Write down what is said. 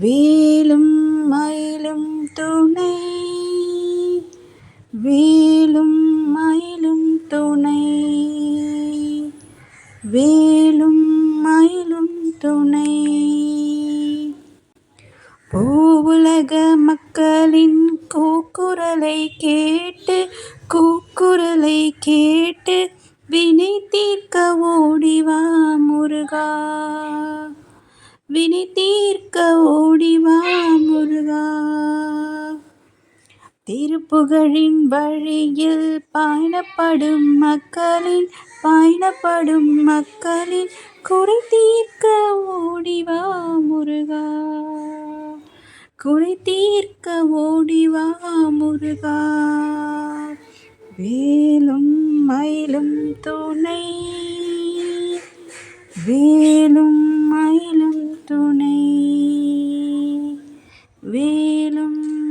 வேலும் மயிலும் துணை. வேலும் மயிலும் துணை. வேலும் மயிலும் துணை. பூவுலக மக்களின் கூக்குரலை கேட்டு கூக்குரலை கேட்டு வினை தீர்க்க ஓடிவா முருகா. வினை தீர்க்க ஓடிவா முருகா. திருப்புகழின் வழியில் பயணப்படும் மக்களின் பயணப்படும் மக்களின் குறை தீர்க்க ஓடிவா முருகா. குறை தீர்க்க ஓடிவா முருகா. வேலும் மயிலும் துணை வேலும் Velum.